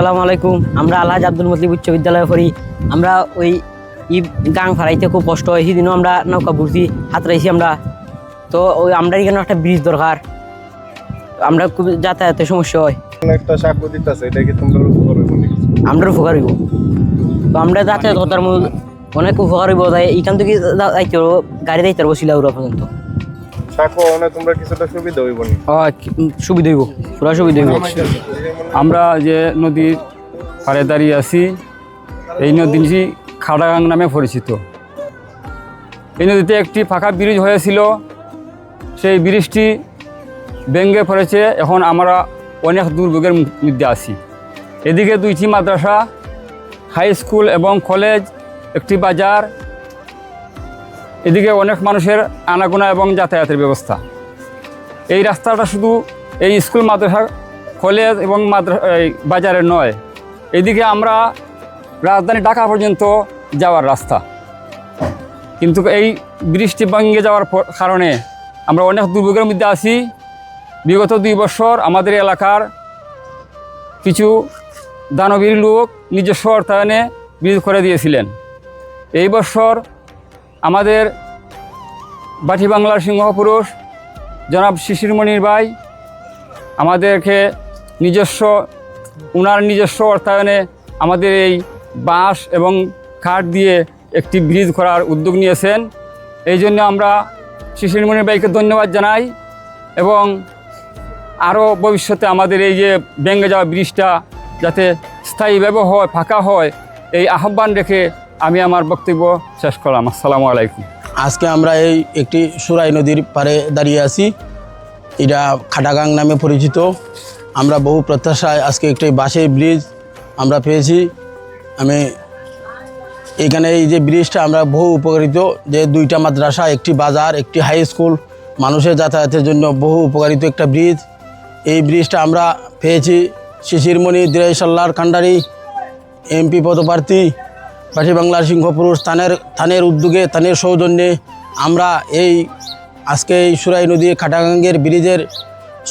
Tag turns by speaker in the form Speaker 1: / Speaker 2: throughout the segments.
Speaker 1: আসসালামু আলাইকুম। আমরা আলহাজ আব্দুল মতলিব উচ্চ বিদ্যালয়ে পড়ি। আমরা ওই ই গাং ফাড়াইতে খুব কষ্ট হয় সেদিনও আমরা নৌকা বুঝছি হাতরাইছি আমরা। তো ওই আমরা এখানে একটা ব্রিজ দরকার। আমরা খুব যাতায়াতের সমস্যা হয়।
Speaker 2: একটা সাক্ষ্য দিতেছে এটা কি তোমরা উপকার হইব
Speaker 1: আমরা উপকার হইব। তো আমরা যাতায়াত করতার মধ্যে অনেক উপকার হইব তাই এখান থেকে যাইতে গাড়ি যাইতে পারব শিলাউড়া পর্যন্ত।
Speaker 3: আমরা যে নদীর পাড়ে দাঁড়িয়ে আছি, এই নদীটি খাড়াগাং নামে পরিচিত। এই নদীতে একটি ফাঁকা ব্রিজ হয়েছিল। সেই ব্রিজটি ভেঙে পড়েছে। এখন আমরা অনেক দুর্ভোগের মধ্যে আছি। এদিকে দুইটি মাদ্রাসা, হাই স্কুল এবং কলেজ, একটি বাজার এদিকে অনেক মানুষের আনাগোনা এবং যাতায়াতের ব্যবস্থা। এই রাস্তাটা শুধু এই স্কুল, মাদ্রাসা, কলেজ এবং মাদ্রাসা এই বাজারের নয়। এদিকে আমরা রাজধানী ঢাকা পর্যন্ত যাওয়ার রাস্তা। কিন্তু এই বৃষ্টি ভেঙে যাওয়ার কারণে আমরা অনেক দুর্ভোগের মধ্যে আছি। বিগত দুই বছর আমাদের এলাকার কিছু দানবীর লোক নিজস্ব অর্থায়নে ব্রিজ করে দিয়েছিলেন। এই বছর আমাদের বাটি বাংলার সিংহপুরুষ জনাব শিশিরমণির ভাই, আমাদেরকে নিজস্ব, উনার নিজস্ব অর্থায়নে আমাদের এই বাঁশ এবং কাঠ দিয়ে একটি ব্রিজ করার উদ্যোগ নিয়েছেন। এই জন্য আমরা শিশিরমণির ভাইকে ধন্যবাদ জানাই এবং আরও ভবিষ্যতে আমাদের এই যে ভেঙে যাওয়া ব্রিজটা যাতে স্থায়ীভাবে হয়, ফাঁকা হয়, এই আহ্বান রেখে আমি আমার বক্তব্য শেষ করলাম। আসসালামু আলাইকুম।
Speaker 4: আজকে আমরা এই একটি সুরাই নদীর পাড়ে দাঁড়িয়ে আছি। এটা খাটাগাং নামে পরিচিত। আমরা বহু প্রত্যাশায় আজকে একটি বাসের ব্রিজ আমরা পেয়েছি। আমি এখানে এই যে ব্রিজটা আমরা বহু উপকারিত যে দুইটা মাদ্রাসা, একটি বাজার, একটি হাই স্কুল, মানুষের যাতায়াতের জন্য বহু উপকারিত একটা ব্রিজ। এই ব্রিজটা আমরা পেয়েছি শিশিরমণি দিরাইসাল্লার কান্ডারি, এমপি পদপ্রার্থী পাশি বাংলার সিংহপুরুষ থানের থানের উদ্যোগে, থানের সৌজন্যে আমরা এই আজকে এই সুরাই নদী খাটাগাঙ্গের ব্রিজের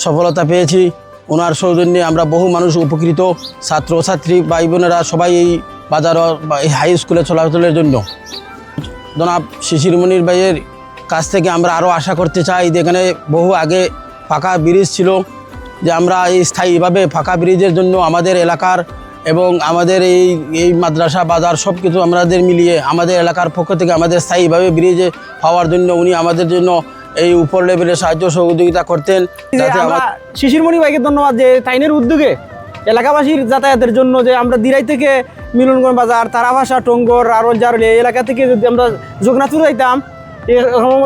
Speaker 4: সফলতা পেয়েছি। ওনার সৌজন্যে আমরা বহু মানুষ উপকৃত, ছাত্রছাত্রী ভাই বোনেরা সবাই এই বাজার বা এই হাই স্কুলে চলাচলের জন্য। জনাব শিশিরমণির ভাইয়ের কাছ থেকে আমরা আরও আশা করতে চাই যে এখানে বহু আগে ফাঁকা ব্রিজ ছিল, যে আমরা এই স্থায়ীভাবে ফাঁকা ব্রিজের জন্য আমাদের এলাকার এবং আমাদের এই এই মাদ্রাসা বাজার সব কিছু আমাদের মিলিয়ে আমাদের এলাকার পক্ষ থেকে আমাদের স্থায়ীভাবে ব্রিজে হওয়ার জন্য উনি আমাদের জন্য এই উপর লেভেলে সাহায্য সহযোগিতা করতেন
Speaker 5: শিশিরমণি ভাইকে ধন্যবাদ যে তাইনের উদ্যোগে এলাকাবাসীর যাতায়াতের জন্য যে আমরা দিরাই থেকে মিলনগঞ্জ বাজার তারাভাষা টঙ্গর আরোজার এই এলাকা থেকে যদি আমরা জগন্নাথপুর যাইতাম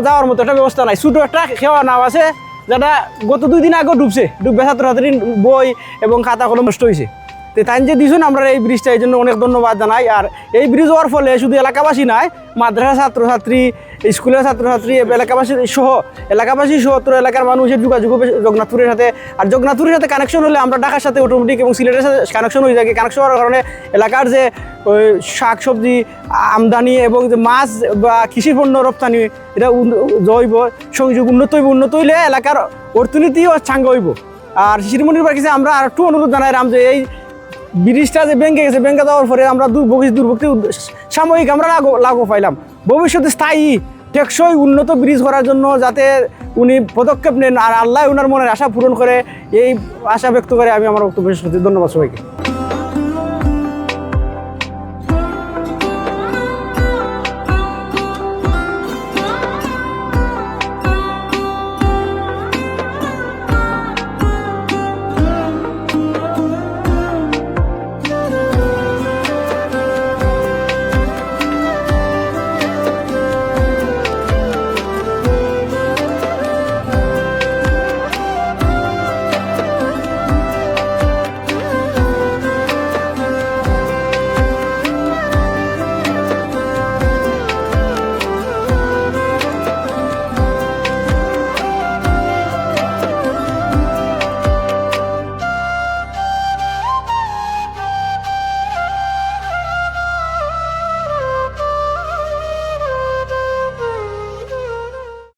Speaker 5: যাওয়ার মতো একটা ব্যবস্থা নাই। ছোটো একটা খেওয়া নাও আছে যেটা গত দুই দিন আগেও ডুবছে। ডুববে ছাত্রছাত্রীর বই এবং খাতা কলম নষ্ট হয়েছে তো তাই যে দিছুন, আমরা এই ব্রিজটা এই জন্য অনেক ধন্যবাদ জানাই। আর এই ব্রিজ হওয়ার ফলে শুধু এলাকাবাসী নয়, মাদ্রাসা ছাত্রছাত্রী, স্কুলের ছাত্রছাত্রী এলাকাবাসী সহ এলাকাবাসী সহ তোর এলাকার মানুষের যোগাযোগ জগন্নাথপুরের সাথে। আর জগন্নাথপুরের সাথে কানেকশন হলে আমরা ঢাকার সাথে অটোমেটিক এবং সিলেটের সাথে কানেকশন হয়ে যায়। কানেকশন হওয়ার কারণে এলাকার যে শাক সবজি আমদানি এবং যে মাছ বা কৃষি পণ্য রপ্তানি, এটা জৈব সংযোগ উন্নত হইব। উন্নত হইলে এলাকার অর্থনীতিও চাঙ্গ হইব। আর শিশিরমণির কাছে আমরা আর একটু অনুরোধ জানাইলাম যে এই ব্রিজটা যে ব্যাংকে গেছে ব্যাংকে যাওয়ার পরে আমরা দুর্ভোগ দুর্ভোগটি সাময়িক আমরা লাঘব পাইলাম। ভবিষ্যতে স্থায়ী, টেকসই উন্নত ব্রিজ করার জন্য যাতে উনি পদক্ষেপ নেন আর আল্লাহ ওনার মনের আশা পূরণ করে, এই আশা ব্যক্ত করে আমি আমার বক্তব্য ধন্যবাদ সবাইকে।